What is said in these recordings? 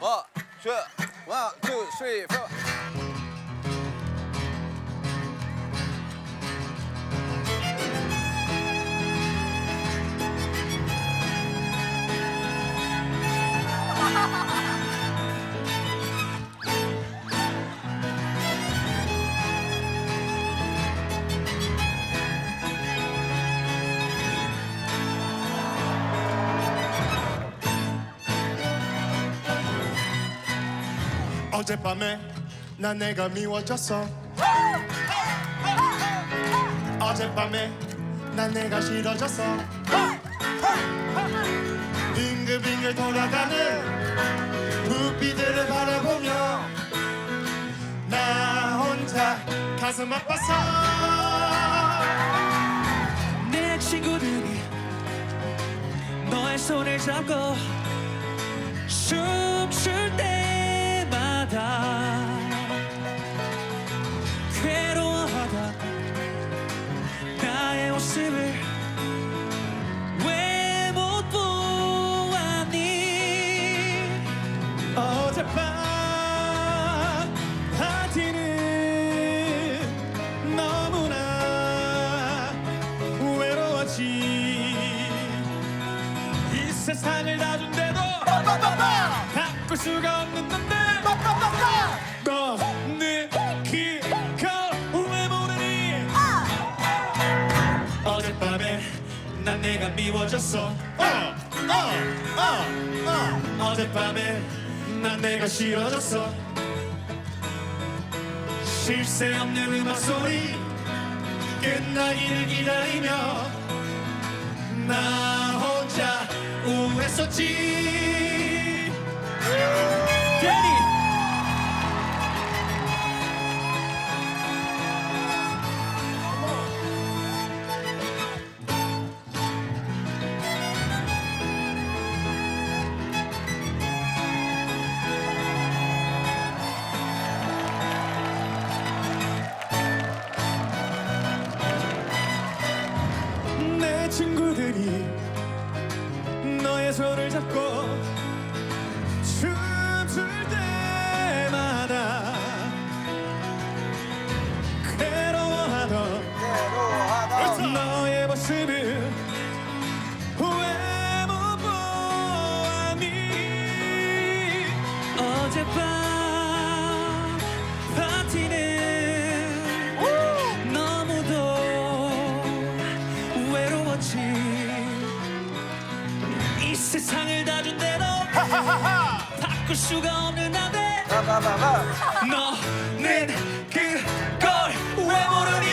원, 투, 원, 투, 쓰리, 포. 어젯밤에 난 내가 미워졌어. 어젯밤에 난 내가 싫어졌어. 빙글빙글 돌아가는 부피들을 바라보며 나 혼자 가슴 아팠어. 내 친구들이 너의 손을 잡고 춤출 세상을 다 준대도 바꿀 수가 없는 건데 너는 그걸 왜 모르니? 어젯밤에 난 내가 미워졌어. 어, 어, 어, 어. 어젯밤에 난 내가 싫어졌어. 쉴새 없는 음악 소리 끝나기를 기다리며 나 우울했었지. 데니 내 친구들이 너의 손을 잡고 바꿀 수가 없는 나대. 너는 그걸 왜 모르니?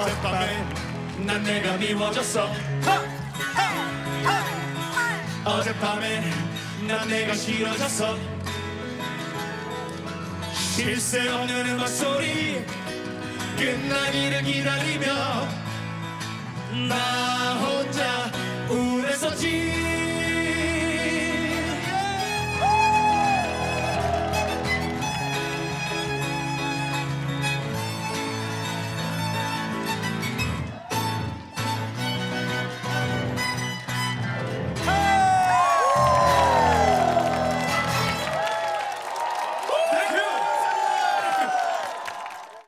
어젯밤에 난 내가 미워졌어. 어젯밤에 난 내가 싫어졌어. 쉴새 없는 음악 소리 끝나기를 기다리며 나